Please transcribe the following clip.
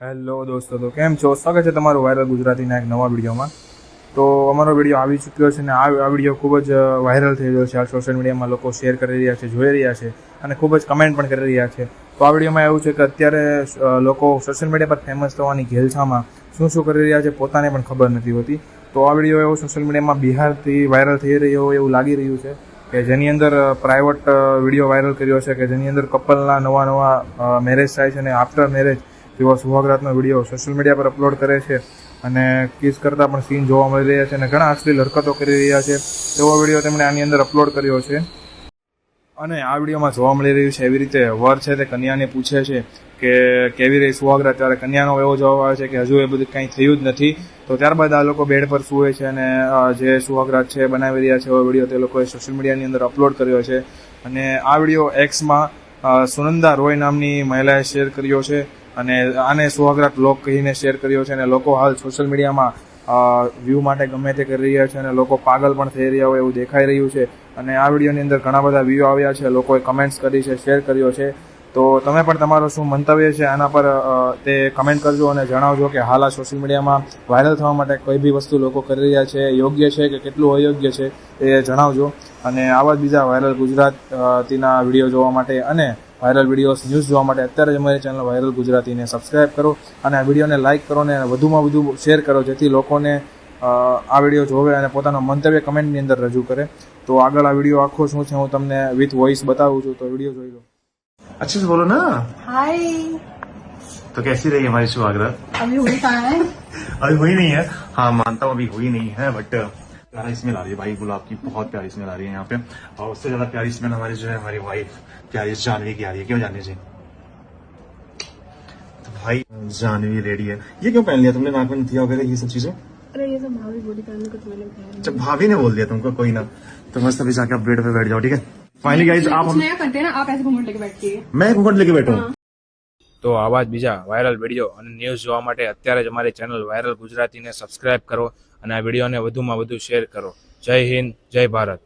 Hello દોસ્તો, તો કેમ છો? સ્વાગત છે તમારું વાયરલ ગુજરાતીના એક નવા વિડીયોમાં. તો અમારો વીડિયો આવી ચૂક્યો છે અને આ વીડિયો ખૂબ જ વાયરલ થઈ રહ્યો છે. આ સોશિયલ મીડિયામાં લોકો શેર કરી રહ્યા છે, જોઈ રહ્યા છે અને ખૂબ જ કમેન્ટ પણ કરી રહ્યા છે. તો આ વિડીયોમાં એવું છે કે અત્યારે લોકો સોશિયલ મીડિયા પર ફેમસ થવાની ઘેલછામાં શું શું કરી રહ્યા છે પોતાને પણ ખબર નથી હોતી. તો આ વીડિયો એવો સોશિયલ મીડિયામાં બિહારથી વાયરલ થઈ રહ્યો હોય એવું લાગી રહ્યું છે કે જેની અંદર પ્રાઇવેટ વીડિયો વાયરલ કર્યો છે, કે જેની અંદર કપલના નવા નવા મેરેજ થાય છે અને આફ્ટર મેરેજ જેવો સુહાગરાતનો વીડિયો સોશિયલ મીડિયા પર અપલોડ કરે છે અને કિસ કરતા પણ સીન જોવા મળી રહ્યા છે અને ઘણા અશ્લીલ હરકતો કરી રહ્યા છે. એવો વીડિયો તેમણે આની અંદર અપલોડ કર્યો છે. અને આ વિડીયોમાં જોવા મળી રહ્યું છે એવી રીતે વર છે તે કન્યાને પૂછે છે કે કેવી રહી સુહાગરા? ત્યારે કન્યાનો એવો જવાબ આવે છે કે હજુ એ બધું કંઈ થયું જ નથી. તો ત્યારબાદ આ લોકો બેડ પર સૂવે છે અને જે સુહાગરાત છે બનાવી રહ્યા છે એવો વીડિયો તે લોકોએ સોશિયલ મીડિયાની અંદર અપલોડ કર્યો છે. અને આ વીડિયો એક્સમાં સુનંદા રોય નામની મહિલાએ શેર કર્યો છે. અને આને સુહાગરાત બ્લોગ કહીને શેર કર્યો છે અને લોકો હાલ સોશિયલ મીડિયામાં વ્યૂ માટે ગમે તે કરી રહ્યા છે અને લોકો પાગલ પણ થઈ રહ્યા હોય એવું દેખાઈ રહ્યું છે. અને આ વિડીયોની અંદર ઘણા બધા વ્યૂ આવ્યા છે. લોકોએ કમેન્ટ્સ કરી છે શેર કર્યો છે. તો તમે પણ તમારો શું મંતવ્ય છે આના પર તે કમેન્ટ કરજો અને જણાવજો કે હાલ આ સોશિયલ મીડિયામાં વાયરલ થવા માટે કોઈ બી વસ્તુ લોકો કરી રહ્યા છે, યોગ્ય છે કે કેટલું અયોગ્ય છે એ જણાવજો. અને આવા જ બીજા વાયરલ ગુજરાતીના વીડિયો જોવા માટે અને વાયરલ વિડીયોઝ ન્યૂઝ જોવા માટે અત્યારે જ અમારી ચેનલ વાયરલ ગુજરાતીને સબસ્ક્રાઇબ કરો અને આ વિડીયોને લાઇક કરો અને વધુમાં વધુ શેર કરો જેથી લોકોને અ, આ વિડીયો જોવે અને પોતાનો મંતવ્ય કમેન્ટની અંદર રજૂ કરે તો આગળ આ વિડીયો આખો શું છે હું તમને વિથ વોઇસ બતાવું છું તો વિડીયો જોઈ લો अच्छे से बोलो ना हाय तो कैसी रही हमारी सुहागरात अभी हुई कहाँ है अभी हुई नहीं है हाँ मानता हूँ अभी हुई नहीं है बट प्यारा स्मेल आ रही है भाई गुलाब की बहुत प्यारी स्मेल आ रही है यहाँ पे और उससे ज्यादा प्यारी स्मेल हमारी जो है हमारी वाइफ प्यारी जानवी की आ रही है क्यों जानवी जी तो भाई जानवी रेडी है ये क्यों पहन लिया तुमने नाक में नथिया वगैरह ये सब चीजें अरे ये सब भाभी बोली पहनने को तुम्हें लोग जब भाभी ने बोल दिया तुमको कोई ना तो मस्त अभी जाके आप बेड पे बैठ जाओ ठीक है फाइनली गाइज आप हम- नया करते हैं ना आप ऐसे घूमट लेके बैठती है मैं घूंघट लेके बैठा हूँ તો આવા જ બીજા વાયરલ વિડીયો અને ન્યૂઝ જોવા માટે અત્યારે જ અમારી ચેનલ વાયરલ ગુજરાતીને સબસ્ક્રાઇબ કરો અને આ વિડીયોને વધુમાં વધુ શેર કરો. જય હિન્દ જય ભારત.